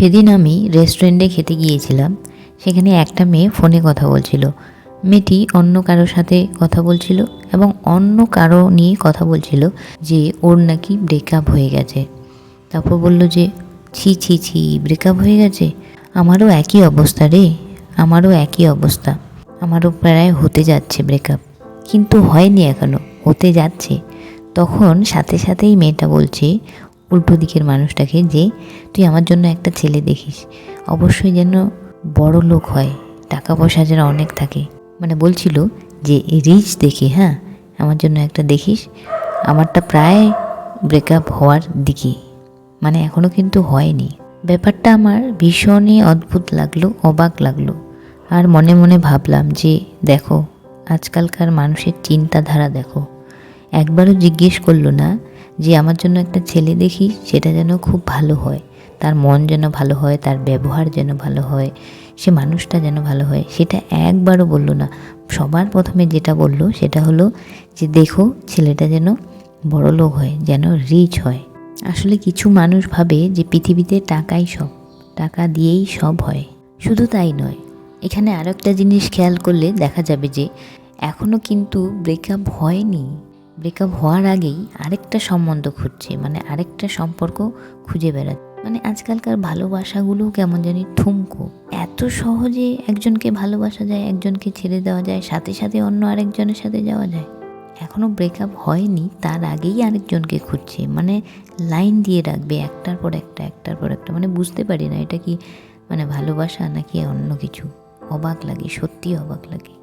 সেদিন আমি রেস্টুরেন্টে খেতে গিয়েছিলাম। সেখানে একটা মেয়ে ফোনে কথা বলছিল। মেয়েটি অন্য কারোর সাথে কথা বলছিল এবং অন্য কারও নিয়ে কথা বলছিল যে ওর নাকি ব্রেকআপ হয়ে গেছে। তারপর বলল যে, ছি ছি ছি ব্রেকআপ হয়ে গেছে? আমারও একই অবস্থা রে, আমারও একই অবস্থা। আমারও প্রায় হতে যাচ্ছে ব্রেকআপ কিন্তু হয়নি এখনও, হতে যাচ্ছে। তখন সাথে সাথেই মেয়েটা বলছে উল্টো দিকের মানুষটাকে যে তুই আমার জন্য একটা ছেলে দেখিস। অবশ্যই যেন বড় লোক হয় টাকা পয়সা যেন অনেক থাকে। মানে বলছিল যে রিচ দেখি হ্যাঁ? আমার জন্য একটা দেখিস। আমারটা প্রায় ব্রেকআপ হওয়ার দিকে। মানে এখনও কিন্তু হয়নি। ব্যাপারটা আমার ভীষণই অদ্ভুত লাগল, অবাক লাগল। আর মনে মনে ভাবলাম যে, দেখো, আজকালকার মানুষের চিন্তাধারা দেখো। একবারও জিজ্ঞেস করল না যে আমার জন্য একটা ছেলে দেখি, সেটা যেন খুব ভালো হয়। তার মন যেন ভালো হয়, তার ব্যবহার যেন ভালো হয়, সে মানুষটা যেন ভালো হয়, সেটা একবারও বলল না। সবার প্রথমে যেটা বলল, সেটা হলো যে, দেখো, ছেলেটা যেন বড় লোক হয়, যেন রিচ হয়। আসলে কিছু মানুষ ভাবে যে, পৃথিবীতে টাকাই সব, টাকা দিয়েই সব হয়। শুধু তাই নয়, এখানে আরও একটা জিনিস খেয়াল করলে দেখা যাবে যে এখনও কিন্তু ব্রেকআপ হয়নি। ব্রেকআপ হওয়ার আগেই আরেকটা সম্বন্ধ খুঁজছে মানে আরেকটা সম্পর্ক খুঁজে বেড়াচ্ছে। মানে আজকালকার ভালোবাসাগুলো কেমন জানি ঠুমকো। এত সহজে একজনকে ভালোবাসা যায়, একজনকে ছেড়ে দেওয়া যায়, সাথে সাথে অন্য আরেকজনের সাথে যাওয়া যায়। এখনও ব্রেকআপ হয়নি, তার আগেই আরেকজনকে খুঁজছে। মানে লাইন দিয়ে রাখবে, একটার পর একটা, একটার পর একটা। মানে বুঝতে পারি না এটা কি মানে ভালোবাসা নাকি অন্য কিছু। অবাক লাগে সত্যি অবাক লাগে।